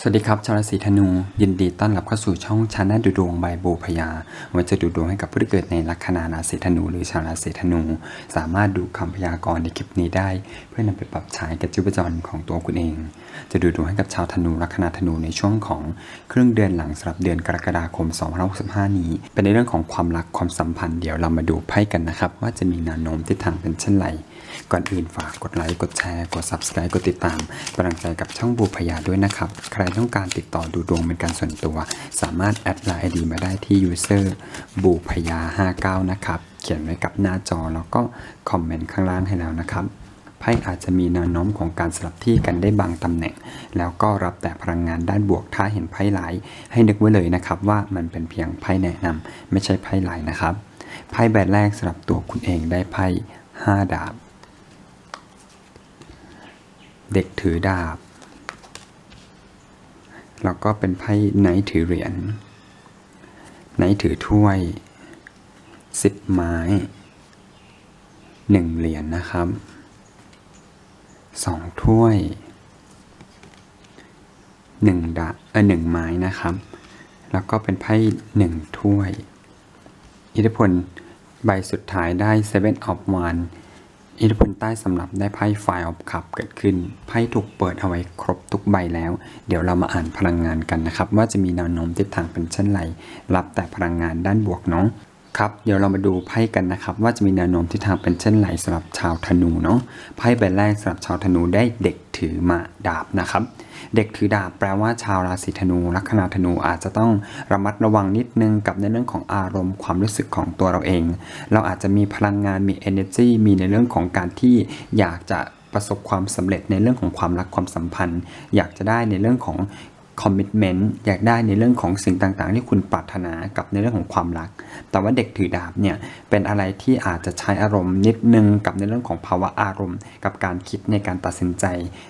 สวัสดีครับชาวราศีธนู ยินดีต้อนรับเข้าสู่ช่องชาแนลดูดวงใบโบพยาวันจะดูดวงให้กับผู้ที่เกิดในลัคนาราศีธนูหรือชาวราศีธนู สามารถดูคำพยากรณ์ในคลิปนี้ได้ เพื่อนำไปปรับใช้กับชีวิตประจำของตัวคุณเอง จะดูดวงให้กับชาวธนูลัคนาธนูในช่วงของครึ่งเดือนหลังสำหรับเดือนกรกฎาคม 2565 นี้ เป็นในเรื่องของความรักความสัมพันธ์เดี๋ยวเรามาดูไพ่กันนะครับว่าจะมีแนวโน้มทิศทางเป็นเช่นไร ก่อนอื่นฝากกดไลค์ กดแชร์ กด Subscribe กดติดตามกำลังใจกับช่องบูพยาด้วยนะครับ ใครต้องการติดต่อดูดวงเป็นการส่วนตัว สามารถแอดไลน์ ID มาได้ที่ user บูพยา59 นะครับ เขียนไว้กับหน้าจอแล้วก็คอมเมนต์ข้างล่างให้แล้วนะครับไพ่อาจจะมีแนวโน้มของการสลับที่กันได้บางตำแหน่ง แล้วก็รับแต่พลังงานด้านบวกถ้าเห็นไพ่หลาย ให้นึกไว้เลยนะครับว่ามันเป็นเพียงไพ่แนะนำไม่ใช่ไพ่หลายนะครับไพ่ใบแรกสำหรับตัวคุณเองได้ไพ่5ดาบ เด็กถือดาบ แล้วก็เป็นไพ่ไนท์ถือเหรียญไนท์ถือถ้วยสิบไม้หนึ่งเหรียญนะครับสองถ้วยหนึ่งดาเออหนึ่งไม้นะครับ แล้วก็เป็นไพ่หนึ่งถ้วย อิทธิพลใบสุดท้ายได้ Seven of Wands อิทธิพลใต้สำหรับได้ไพ่ Five of Cup เกิดขึ้น ไพ่ถูกเปิดเอาไว้ครบทุกใบแล้ว เดี๋ยวเรามาอ่านพลังงานกันนะครับ ว่าจะมีแนวโน้มทิศทางเป็นเช่นไร รับแต่พลังงานด้านบวกเนาะ ครับเดี๋ยวเรามาดูไพ่กันนะครับ ว่าจะมีแนวโน้มทิศทางเป็นเช่นไรสำหรับชาวธนูเนาะไพ่ใบแรกสำหรับชาวธนูได้เด็กถือมาดาบนะครับ เด็กถือดาบแปลว่าชาวราศีธนูลัคนาธนูอาจจะต้องระมัดระวังนิดนึงกับในเรื่องของอารมณ์ความรู้สึกของตัวเราเอง เราอาจจะมีพลังงานมี energy มีในเรื่องของการที่อยากจะประสบความสำเร็จในเรื่องของความรักความสัมพันธ์ อยากจะได้ในเรื่องของ คอมมิชเมนต์อยากได้ในเรื่องของสิ่งต่างๆ ที่คุณปรารถนากับในเรื่องของความรัก แต่ว่าเด็กถือดาบเนี่ยเป็นอะไรที่อาจจะใช้อารมณ์นิดนึงกับในเรื่องของภาวะอารมณ์ กับการคิดในการตัดสินใจ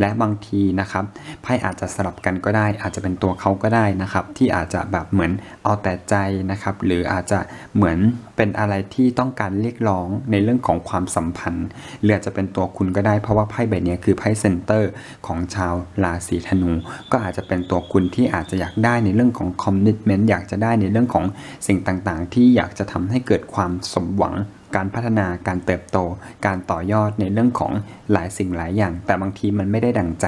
และบางทีนะครับไพ่อาจจะสลับกันก็ได้ อาจจะเป็นตัวเขาก็ได้นะครับ ที่อาจจะแบบเหมือนเอาแต่ใจนะครับ หรืออาจจะเหมือน เป็นอะไรที่ต้องการเรียกร้องในเรื่องของความสัมพันธ์หรืออาจจะเป็นตัวคุณก็ได้เพราะว่าไพ่ใบนี้คือไพ่เซนเตอร์ของชาวราศีธนู ก็อาจจะเป็นตัวคุณที่อาจจะอยากได้ในเรื่องของคอมมิชเมนต์อยากจะได้ในเรื่องของสิ่งต่างๆ ที่อยากจะทำให้เกิดความสมหวัง การพัฒนาการเติบโต การต่อยอดในเรื่องของหลายสิ่งหลายอย่าง แต่บางทีมันไม่ได้ดังใจ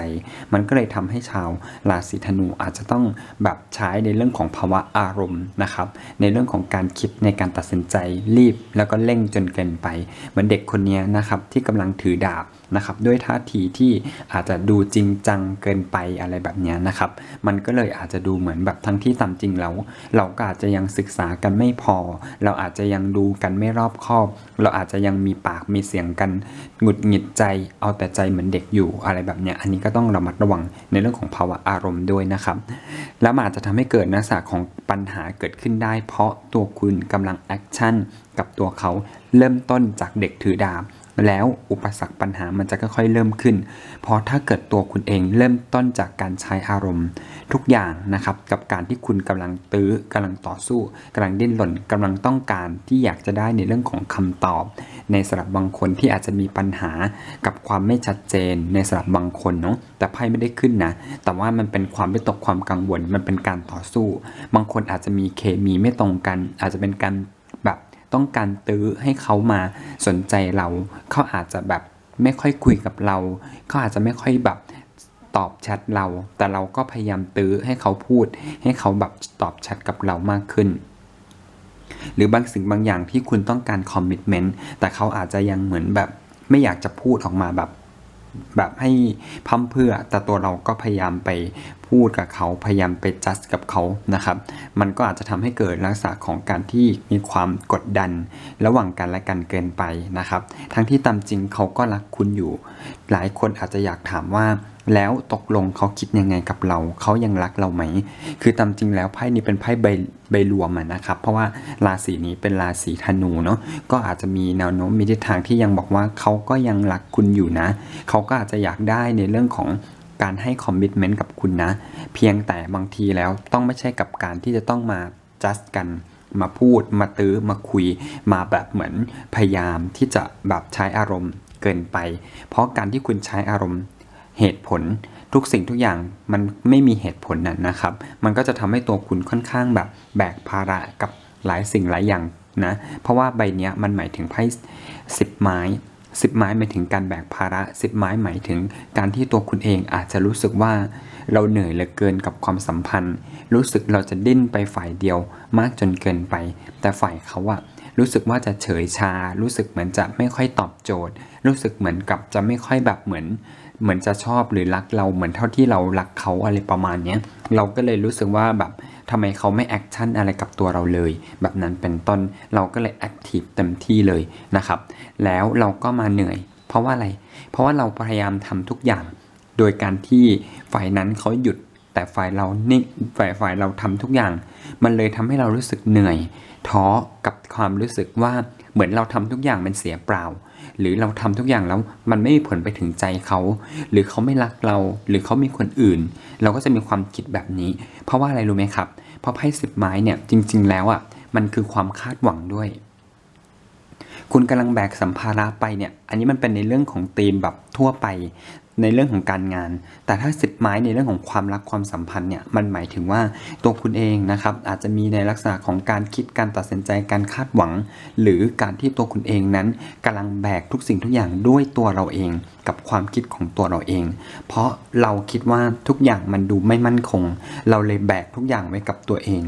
มันก็เลยทำให้ชาวราศีธนูอาจจะต้องแบบใช้ในเรื่องของภาวะอารมณ์นะครับ ในเรื่องของการคิดในการตัดสินใจรีบ แล้วก็เร่งจนเกินไป เหมือนเด็กคนนี้นะครับที่กำลังถือดาบ นะครับด้วยท่าทีที่อาจจะดูจริงจังเกินไปอะไรแบบนี้นะครับมันก็เลยอาจจะดูเหมือนแบบทั้งที่ตามจริงแล้ว เราก็อาจจะยังศึกษากันไม่พอ เราอาจจะยังดูกันไม่รอบคอบ เราอาจจะยังมีปากมีเสียงกันหงุดหงิดใจ เอาแต่ใจเหมือนเด็กอยู่อะไรแบบนี้อันนี้ก็ต้องระมัดระวังในเรื่องของภาวะอารมณ์ด้วยนะครับ แล้วอาจจะทำให้เกิดลักษณะของปัญหาเกิดขึ้นได้ เพราะตัวคุณกำลังแอคชั่นกับตัวเขาเริ่มต้นจากเด็กถือดาบ แล้วอุปสรรคปัญหามันจะค่อยๆเริ่มขึ้น เพราะถ้าเกิดตัวคุณเองเริ่มต้นจากการใช้อารมณ์ ทุกอย่างนะครับกับการที่คุณกำลังตื้อกำลังต่อสู้กำลังดิ้นรนกำลังต้องการที่อยากจะได้ในเรื่องของคำตอบ ในสำหรับบางคนที่อาจจะมีปัญหากับความไม่ชัดเจนในสำหรับบางคนเนาะแต่ไพ่ไม่ได้ขึ้นนะแต่ว่ามันเป็นความวิตกความกังวลมันเป็นการต่อสู้ บางคนอาจจะมีเคมีไม่ตรงกัน อาจจะเป็นการ ต้องการตื้อให้เขามาสนใจเรา เขาอาจจะแบบไม่ค่อยคุยกับเรา เขาอาจจะไม่ค่อยแบบตอบแชทเรา แต่เราก็พยายามตื้อให้เขาพูด ให้เขาแบบตอบแชทกับเรามากขึ้น หรือบางสิ่งบางอย่างที่คุณต้องการคอมมิชเมนต์แต่เขาอาจจะยังเหมือนแบบไม่อยากจะพูดออกมาแบบ แบบให้พั่มเพื่อ แต่ตัวเราก็พยายามไปพูดกับเขาพยายามไปจัดกับเขานะครับ มันก็อาจจะทำให้เกิดลักษณะของการที่มีความกดดัน ระหว่างกันและกันเกินไปนะครับ ทั้งที่ตามจริงเขาก็รักคุณอยู่ หลายคนอาจจะอยากถามว่า แล้วตกลงเขาคิดยังไงกับเรา เขายังรักเราไหม คือตามจริงแล้วไพ่นี้เป็นไพ่ใบใบรวมะนะครับ เพราะว่าราศีนี้เป็นราศีธนูเนาะ ก็อาจจะมีแนวโน้มมีทิศทางที่ยังบอกว่าเขาก็ยังรักคุณอยู่นะ เขาก็อาจจะอยากได้ในเรื่องของการให้คอมมิชเมนต์กับคุณนะ เพียงแต่บางทีแล้วต้องไม่ใช่กับการที่จะต้องมาจัดกันมาพูดมาตื้อมาคุย มาแบบเหมือนพยายามที่จะแบบใช้อารมณ์เกินไป เพราะการที่คุณใช้อารมณ์ เหตุผลทุกสิ่งทุกอย่างมันไม่มีเหตุผลนั่นนะครับ มันก็จะทำให้ตัวคุณค่อนข้างแบบแบกภาระกับหลายสิ่งหลายอย่างนะ เพราะว่าใบเนี้ยมันหมายถึงไพ่สิบไม้สิบไม้หมายถึงการแบกภาระสิบไม้หมายถึงการที่ตัวคุณเองอาจจะรู้สึกว่าเราเหนื่อยเหลือเกินกับความสัมพันธ์ รู้สึกเราจะดิ้นไปฝ่ายเดียวมากจนเกินไป แต่ฝ่ายเขาอะรู้สึกว่าจะเฉยชา รู้สึกเหมือนจะไม่ค่อยตอบโจทย์ รู้สึกเหมือนกับจะไม่ค่อยแบบเหมือน เหมือนจะชอบหรือรักเราเหมือนเท่าที่เรารักเขาอะไรประมาณเนี้ยเราก็เลยรู้สึกว่าแบบทำไมเขาไม่แอคชั่นอะไรกับตัวเราเลย แบบนั้นเป็นต้นเราก็เลยแอคทีฟเต็มที่เลยนะครับ แล้วเราก็มาเหนื่อย เพราะว่าอะไร เพราะว่าเราพยายามทำทุกอย่าง โดยการที่ฝ่ายนั้นเขาหยุดแต่ฝ่ายเรานิ่งฝ่ายฝ่ายเราทำทุกอย่าง มันเลยทำให้เรารู้สึกเหนื่อยท้อกับความรู้สึกว่าเหมือนเราทำทุกอย่างมันเสียเปล่า หรือเราทำทุกอย่างแล้วมันไม่มีผลไปถึงใจเขา หรือเขาไม่รักเรา หรือเขามีคนอื่น เราก็จะมีความคิดแบบนี้ เพราะว่าอะไรรู้ไหมครับ เพราะไพ่สิบไม้เนี่ยจริง ๆ แล้วอะมันคือความคาดหวังด้วย คุณกำลังแบกสัมภาระไปเนี่ย อันนี้มันเป็นในเรื่องของธีมแบบทั่วไป ในเรื่องของการงาน แต่ถ้าสิบไม้ในเรื่องของความรักความสัมพันธ์เนี่ยมันหมายถึงว่าตัวคุณเองนะครับอาจจะมีในลักษณะของการคิดการตัดสินใจการคาดหวัง หรือการที่ตัวคุณเองนั้นกำลังแบกทุกสิ่งทุกอย่างด้วยตัวเราเอง กับความคิดของตัวเราเอง เพราะเราคิดว่าทุกอย่างมันดูไม่มั่นคง เราเลยแบกทุกอย่างไว้กับตัวเอง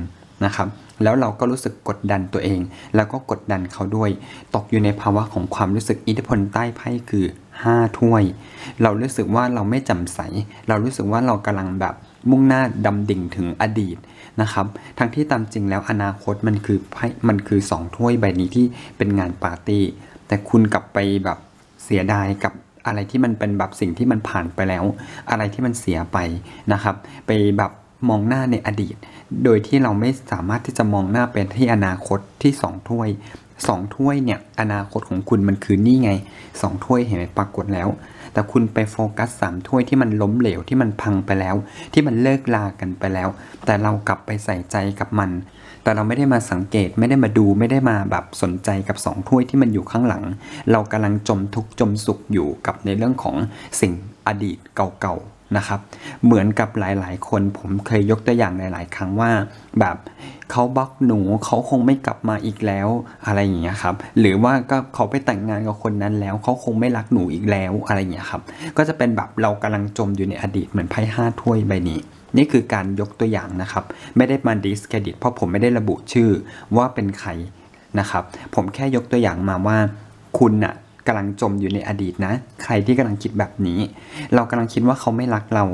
นะครับแล้วเราก็รู้สึกกดดันตัวเอง แล้วก็กดดันเขาด้วย ตกอยู่ในภาวะของความรู้สึกอิทธิพลใต้ไพ่คือ 5 ถ้วย เรารู้สึกว่าเราไม่จำใส เรารู้สึกว่าเรากำลังแบบมุ่งหน้าดำดิ่งถึงอดีตนะครับ ทั้งที่ตามจริงแล้วอนาคตมันคือมันคือ 2 ถ้วยใบนี้ที่เป็นงานปาร์ตี้ แต่คุณกลับไปแบบเสียดายกับอะไรที่มันเป็นแบบสิ่งที่มันผ่านไปแล้ว อะไรที่มันเสียไปนะครับ ไปแบบมองหน้าในอดีต โดยที่เราไม่สามารถที่จะมองหน้าเป็นที่อนาคตที่สองถ้วย สองถ้วยเนี่ยอนาคตของคุณมันคือนี่ไงสองถ้วยเห็นไหมปรากฏแล้ว แต่คุณไปโฟกัสสามถ้วยที่มันล้มเหลวที่มันพังไปแล้ว ที่มันเลิกลากันไปแล้ว แต่เรากลับไปใส่ใจกับมัน แต่เราไม่ได้มาสังเกตไม่ได้มาดูไม่ได้มาแบบสนใจกับสองถ้วยที่มันอยู่ข้างหลัง เรากำลังจมทุกข์จมสุขอยู่กับในเรื่องของสิ่งอดีตเก่าๆ นะครับ เหมือนกับหลาย ๆ คน ผมเคยยกตัวอย่างหลาย ๆ ครั้งว่า แบบเขาบล็อกหนูเขาคงไม่กลับมาอีกแล้วอะไรอย่างเงี้ยครับ หรือว่าก็เขาไปแต่งงานกับคนนั้นแล้วเขาคงไม่รักหนูอีกแล้วอะไรอย่างเงี้ยครับ ก็จะเป็นแบบเรากำลังจมอยู่ในอดีตเหมือนไพ่ห้าถ้วยใบนี้นี่คือการยกตัวอย่างนะครับ ไม่ได้มาดิสเครดิตเพราะผมไม่ได้ระบุชื่อว่าเป็นใครนะครับ ผมแค่ยกตัวอย่างมาว่า คุณน่ะ กำลังจมอยู่ในอดีตนะ ใครที่กำลังคิดแบบนี้ เรากำลังคิดว่าเขาไม่รักเรา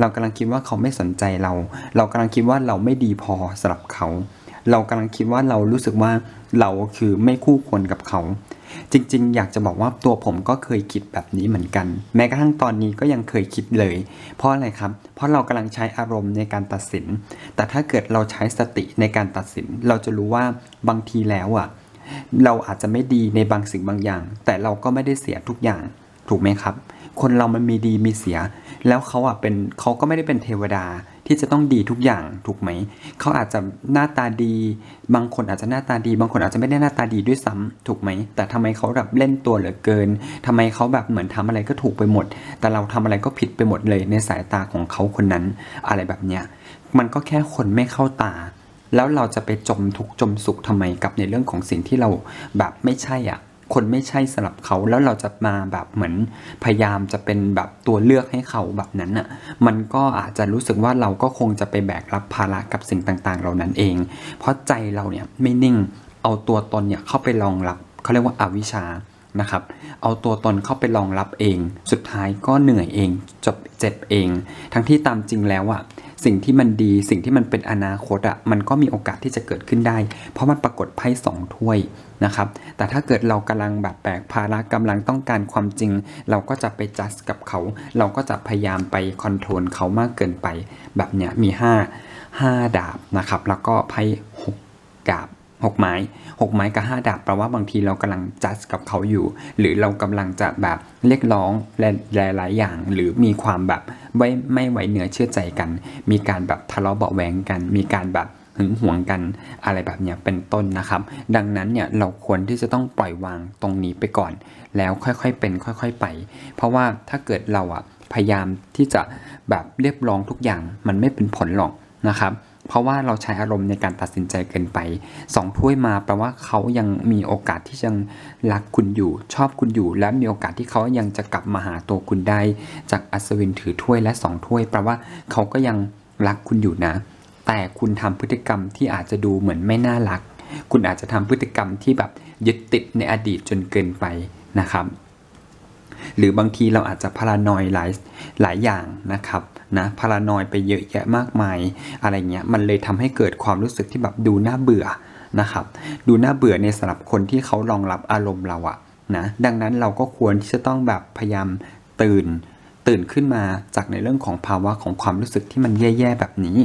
เรากำลังคิดว่าเขาไม่สนใจเรา เรากำลังคิดว่าเราไม่ดีพอสำหรับเขา เรากำลังคิดว่าเรารู้สึกว่าเราคือไม่คู่ควรกับเขา จริงๆ อยากจะบอกว่าตัวผมก็เคยคิดแบบนี้เหมือนกัน แม้กระทั่งตอนนี้ก็ยังเคยคิดเลย เพราะอะไรครับ เพราะเรากำลังใช้อารมณ์ในการตัดสิน แต่ถ้าเกิดเราใช้สติในการตัดสิน เราจะรู้ว่าบางทีแล้วอะ เราอาจจะไม่ดีในบางสิ่งบางอย่าง แต่เราก็ไม่ได้เสียทุกอย่างถูกไหมครับ คนเรามันมีดีมีเสีย แล้วเขาอะเป็นเขาก็ไม่ได้เป็นเทวดาที่จะต้องดีทุกอย่างถูกไหม เขาอาจจะหน้าตาดี บางคนอาจจะหน้าตาดี บางคนอาจจะไม่ได้หน้าตาดีด้วยซ้ำถูกไหม แต่ทำไมเขาแบบเล่นตัวเหลือเกินทำไมเขาแบบเหมือนทำอะไรก็ถูกไปหมด แต่เราทำอะไรก็ผิดไปหมดเลยในสายตาของเขาคนนั้น อะไรแบบเนี้ย มันก็แค่คนไม่เข้าตา แล้วเราจะไปจมทุกจมสุขทำไมกับในเรื่องของสิ่งที่เราแบบไม่ใช่อะ คนไม่ใช่สำหรับเขาแล้วเราจะมาแบบเหมือนพยายามจะเป็นแบบตัวเลือกให้เขาแบบนั้นอะ มันก็อาจจะรู้สึกว่าเราก็คงจะไปแบกรับภาระกับสิ่งต่างๆ เหล่านั้นเอง เพราะใจเราเนี่ยไม่นิ่งเอาตัวตนเนี่ยเข้าไปรองรับเขาเรียกว่าอาวิชชานะครับ เอาตัวตนเข้าไปรองรับเอง สุดท้ายก็เหนื่อยเองจบเจ็บเอง ทั้งที่ตามจริงแล้วอะ สิ่งที่มันดี สิ่งที่มันเป็นอนาคตอะมันก็มีโอกาสที่จะเกิดขึ้นได้ เพราะมันปรากฏไพ่สองถ้วยนะครับ แต่ถ้าเกิดเรากำลังแบบแบกภาระกำลังต้องการความจริง เราก็จะไปจัดกับเขา เราก็จะพยายามไปคอนโทรลเขามากเกินไป แบบเนี้ยมี 5 5 ดาบนะครับ แล้วก็ไพ่หกดาบ หกไม้หกไม้กับห้าดาบแปลว่าบางทีเรากำลังจัดกับเขาอยู่ หรือเรากำลังจะแบบเรียกร้องหลายหลายๆอย่าง หรือมีความแบบไว้ไม่ไว้เนื้อเชื่อใจกัน มีการแบบทะเลาะเบาแหวงกัน มีการแบบหึงหวงกันอะไรแบบเนี้ยเป็นต้นนะครับ ดังนั้นเนี่ยเราควรที่จะต้องปล่อยวางตรงนี้ไปก่อน แล้วค่อยๆเป็นค่อยๆไป เพราะว่าถ้าเกิดเราอะพยายามที่จะแบบเรียบร้องทุกอย่างมันไม่เป็นผลหรอกนะครับ เพราะว่าเราใช้อารมณ์ในการตัดสินใจเกินไปสองถ้วยมาแปลว่าเขายังมีโอกาสที่ยังรักคุณอยู่ ชอบคุณอยู่ และมีโอกาสที่เขายังจะกลับมาหาตัวคุณได้ จากอัศวินถือถ้วยและสองถ้วยแปลว่าเขาก็ยังรักคุณอยู่นะ แต่คุณทำพฤติกรรมที่อาจจะดูเหมือนไม่น่ารัก คุณอาจจะทำพฤติกรรมที่แบบยึดติดในอดีตจนเกินไปนะครับ หรือบางทีเราอาจจะพารานอยหลายหลายอย่างนะครับนะพารานอยไปเยอะแยะมากมายอะไรเงี้ยมันเลยทำให้เกิดความรู้สึกที่แบบดูน่าเบื่อนะครับ ดูน่าเบื่อในสำหรับคนที่เขารองรับอารมณ์เราอะนะดังนั้นเราก็ควรที่จะต้องแบบพยายามตื่น ตื่นขึ้นมาจากในเรื่องของภาวะของความรู้สึกที่มันแย่ๆแบบนี้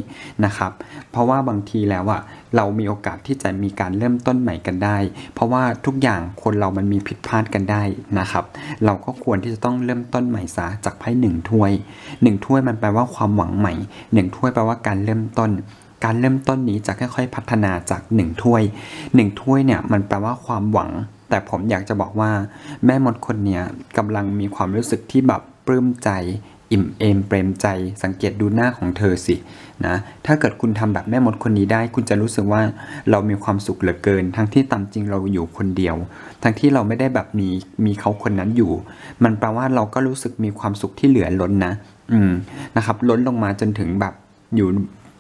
นะครับ เพราะว่าบางทีแล้วอะเรามีโอกาสที่จะมีการเริ่มต้นใหม่กันได้ เพราะว่าทุกอย่างคนเรามันมีผิดพลาดกันได้นะครับ เราก็ควรที่จะต้องเริ่มต้นใหม่ซะจากไพ่หนึ่งถ้วยหนึ่งถ้วยมันแปลว่าความหวังใหม่หนึ่งถ้วยแปลว่าการเริ่มต้นการเริ่มต้นนี้จะค่อยๆ พัฒนาจากหนึ่งถ้วยหนึ่งถ้วยเนี่ยมันแปลว่าความหวัง แต่ผมอยากจะบอกว่า แม่มดคนเนี้ยกำลังมีความรู้สึกที่แบบ ปลื้มใจ อิ่มเอมเปรมใจ สังเกตดูหน้าของเธอสินะถ้าเกิดคุณทำแบบแม่มดคนนี้ได้ คุณจะรู้สึกว่าเรามีความสุขเหลือเกิน ทั้งที่ตามจริงเราอยู่คนเดียว ทั้งที่เราไม่ได้แบบมีมีเขาคนนั้นอยู่ มันแปลว่าเราก็รู้สึกมีความสุขที่เหลือล้นนะ อืมนะครับ ล้นลงมาจนถึงแบบอยู่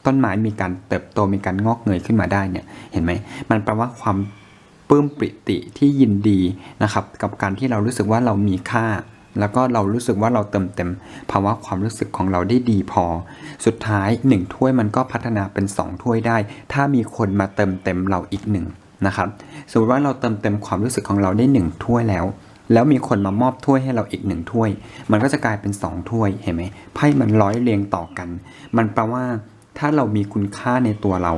ต้นไม้มีการเติบโตมีการงอกเงยขึ้นมาได้เนี่ย เห็นไหมมันแปลว่าความปลื้มปริติที่ยินดีนะครับ กับการที่เรารู้สึกว่าเรามีค่า แล้วก็เรารู้สึกว่าเราเติมเต็มภาวะความรู้สึกของเราได้ดีพอ สุดท้ายหนึ่งถ้วยมันก็พัฒนาเป็นสองถ้วยได้ ถ้ามีคนมาเติมเต็มเราอีกหนึ่งนะครับสมมติว่าเราเติมเต็มความรู้สึกของเราได้หนึ่งถ้วยแล้ว แล้วมีคนมามอบถ้วยให้เราอีกหนึ่งถ้วย มันก็จะกลายเป็นสองถ้วยเห็นไหมไพ่มันร้อยเรียงต่อกัน มันแปลว่าถ้าเรามีคุณค่าในตัวเรา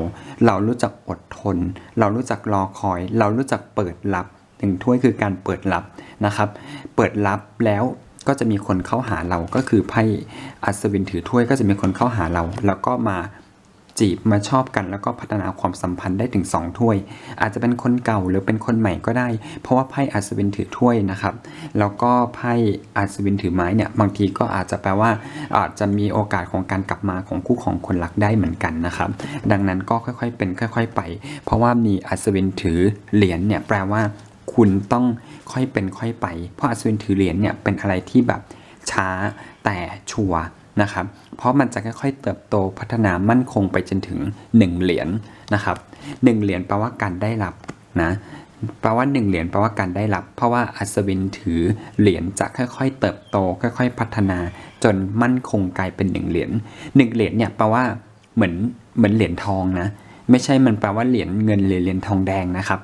เรารู้จักอดทน เรารู้จักรอคอย เรารู้จักเปิดรับหนึ่งถ้วยคือการเปิดรับ นะครับ เปิดรับแล้วก็จะมีคนเข้าหาเราก็คือไพ่อัศวินถือถ้วยก็จะมีคนเข้าหาเรา แล้วก็มาจีบมาชอบกันแล้วก็พัฒนาความสัมพันธ์ได้ถึง 2 ถ้วย อาจจะเป็นคนเก่าหรือเป็นคนใหม่ก็ได้ เพราะว่าไพ่อัศวินถือถ้วยนะครับ แล้วก็ไพ่อัศวินถือไม้เนี่ยบางทีก็อาจจะแปลว่า อาจจะมีโอกาสของการกลับมาของคู่ของคนรักได้เหมือนกันนะครับ ดังนั้นก็ค่อยๆเป็นค่อย ๆ ไป เพราะว่ามีอัศวินถือเหรียญเนี่ยแปลว่า คุณต้องค่อยเป็นค่อยไป เพราะอัศวินถือเหรียญเนี่ยเป็นอะไรที่แบบช้าแต่ชัวนะครับ เพราะมันจะค่อยๆเติบโตพัฒนามั่นคงไปจนถึง 1 เหรียญนะครับหนึ่งเหรียญแปลว่าการได้รับนะแปลว่า 1 เหรียญแปลว่าการได้รับ เพราะว่าอัศวินถือเหรียญจะค่อยๆ เติบโต ค่อย ๆ พัฒนาจนมั่นคงกลายเป็น 1 เหรียญ1เหรียญเนี่ยแปลว่าเหมือนเหมือนเหรียญทองนะไม่ใช่มันแปลว่าเหรียญเงินหรือเหรียญทองแดงนะครับ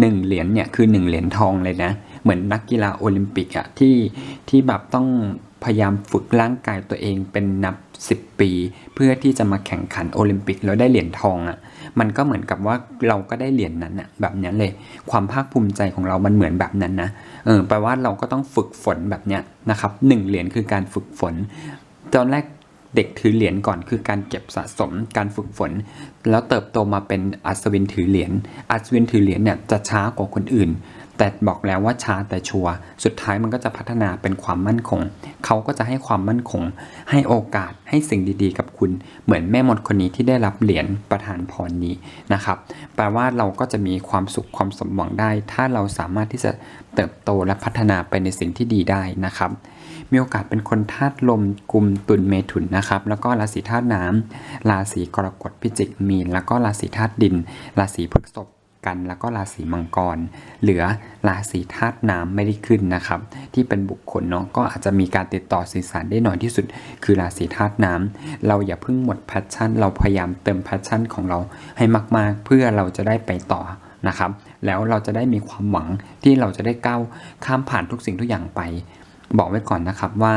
หนึ่งเหรียญเนี่ยคือหนึ่งเหรียญทองเลยนะ เหมือนนักกีฬาโอลิมปิกอะที่ที่แบบต้องพยายามฝึกร่างกายตัวเองเป็นนับ 10 ปี เพื่อที่จะมาแข่งขันโอลิมปิกแล้วได้เหรียญทองอะมันก็เหมือนกับว่าเราก็ได้เหรียญนั้นอะแบบนี้เลย ความภาคภูมิใจของเรามันเหมือนแบบนั้นนะเออแปลว่าเราก็ต้องฝึกฝนแบบเนี้ยนะครับหนึ่งเหรียญคือการฝึกฝน ตอนแรก เด็กถือเหรียญก่อนคือการเก็บสะสมการฝึกฝน แล้วเติบโตมาเป็นอัศวินถือเหรียญอัศวินถือเหรียญเนี่ยจะช้ากว่าคนอื่น แต่บอกแล้วว่าช้าแต่ชัวร์สุดท้ายมันก็จะพัฒนาเป็นความมั่นคง เขาก็จะให้ความมั่นคง ให้โอกาสให้สิ่งดีๆ กับคุณ เหมือนแม่มดคนนี้ที่ได้รับเหรียญประธานพรนี้นะครับแปลว่าเราก็จะมีความสุขความสมหวังได้ ถ้าเราสามารถที่จะเติบโตและพัฒนาไปในสิ่งที่ดีได้นะครับ มีโอกาสเป็นคนธาตุลมกลุ่มตุลเมถุนนะครับ แล้วก็ราศีธาตุน้ำราศีกรกฎพิจิกมีน แล้วก็ราศีธาตุดิน ราศีพฤษภกันแล้วก็ราศีมังกร เหลือราศีธาตุน้ำไม่ได้ขึ้นนะครับ ที่เป็นบุคคลเนาะก็อาจจะมีการติดต่อสื่อสารได้น้อยที่สุด คือราศีธาตุน้ำเราอย่าเพิ่งหมดแพชชั่น เราพยายามเติมแพชชั่นของเราให้มาก ๆ เพื่อเราจะได้ไปต่อนะครับ แล้วเราจะได้มีความหวังที่เราจะได้ก้าวข้ามผ่านทุกสิ่งทุกอย่างไป บอกไว้ก่อนนะครับว่า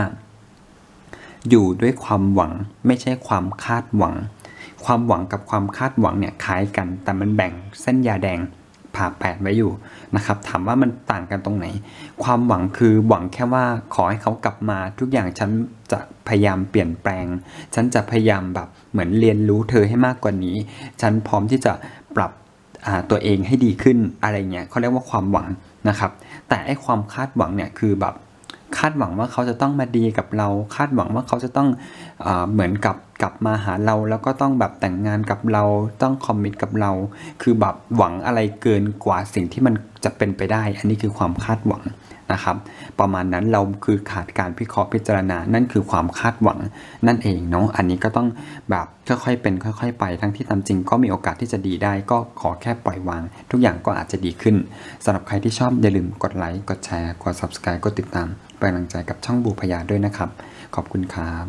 อยู่ด้วยความหวังไม่ใช่ความคาดหวัง ความหวังกับความคาดหวังเนี่ยคล้ายกัน แต่มันแบ่งเส้นยาแดงผ่าแปดไว้อยู่นะครับถามว่ามันต่างกันตรงไหน ความหวังคือหวังแค่ว่าขอให้เขากลับมา ทุกอย่างฉันจะพยายามเปลี่ยนแปลง ฉันจะพยายามแบบเหมือนเรียนรู้เธอให้มากกว่านี้ ฉันพร้อมที่จะปรับตัวเองให้ดีขึ้นอะไรเงี้ยเขาเรียกว่าความหวังนะครับ แต่ไอ้ความคาดหวังเนี่ยคือแบบ คาดหวังว่าเขาจะต้องมาดีกับเรา คาดหวังว่าเขาจะต้องเหมือนกับกลับมาหาเราแล้วก็ต้องแบบแต่งงานกับเราต้องคอมมิตกับเรา คือแบบหวังอะไรเกินกว่าสิ่งที่มันจะเป็นไปได้ อันนี้คือความคาดหวังนะครับ ประมาณนั้นเราคือขาดการพิเคราะห์พิจารณา นั่นคือความคาดหวังนั่นเองเนาะอันนี้ก็ต้องแบบค่อยๆเป็นค่อย ๆ ไปทั้งที่ตามจริงก็มีโอกาสที่จะดีได้ ก็ขอแค่ปล่อยวาง ทุกอย่างก็อาจจะดีขึ้นสำหรับใครที่ชอบอย่าลืมกดไลค์กดแชร์กด subscribe กดติดตามเป็นกำลังใจกับช่องบูพยาด้วยนะครับ ขอบคุณครับ